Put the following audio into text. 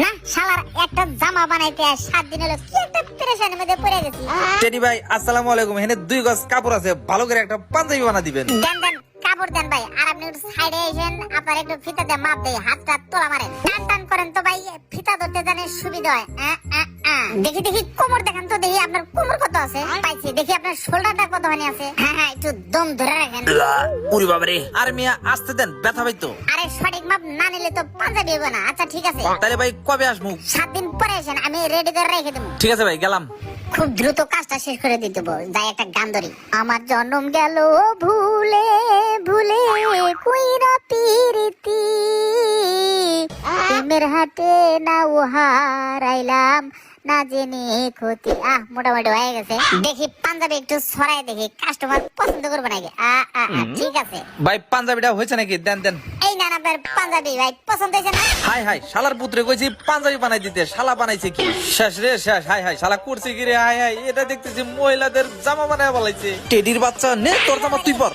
না শালার একটা জামা বানাইতে আর সাত দিন হলো কি একটা পেরেশানির মধ্যে পড়ে গেছি। টেডি ভাই আসসালামু আলাইকুম। এখানে দুই গজ কাপড় আছে ভালো করে একটা পাঞ্জাবি বানা দিবেন। দেন দেন কাপড় দেন ভাই আর আপনি একটু সাইডে এসেন আপনার একটু ফিতা দিয়ে মাপ দেই হাতটা তোলা মারেন টান টান করেন তো ভাই ফিতা ধরতে জানে সুবিধা হয়। দেখি দেখি কোমর দেখান তো দেখি আপনার কোমর আছে? পাইছি। দেখি আপনার শোল্ডারটা কত হানি আছে? হ্যাঁ হ্যাঁ একটু দম ধরে রাখেন। উরি বাবারে আরে মিয়া আসতে দেন ব্যথা পাই আরে সঠিক মাপ না নিলে তো পাঞ্জাবি হবে না। আচ্ছা ঠিক আছে। তাহলে ভাই কবে আসব? সাত দিন পরে এসেন আমি রেডি করে রেখে দেবো। ঠিক আছে ভাই গেলাম। খুব দ্রুত কাজটা শেষ করে দিতে যাই একটা গান ধরি। আমার জন্ম গেল ভুলে ভুলে কুইরা পিরিতি। প্রেমের হাটে না ও হারাইলাম না জেনে ক্ষতি। আহ মোটামুটি হয়ে গেছে। দেখি পাঞ্জাবি একটু ছড়াই দেখি কাস্টমার পছন্দ করবে নাকি? ঠিক আছে। ভাই পাঞ্জাবিটা হয়েছে নাকি? দেন দেন। এই না আপনার পাঞ্জাবি ভাই পছন্দ হয়েছে না? হাই হাই শালার পুত্রে কইছি পাঞ্জাবি বানাই দিতে শালা বানাইছে কি? শেষ রে শেষ। হাই হাই শালা করছে কি রে হাই হাই এটা দেখতেছি মহিলাদের জামা বানায় বলাইছে। টেডির বাচ্চা নে তোর জামা তুই পর।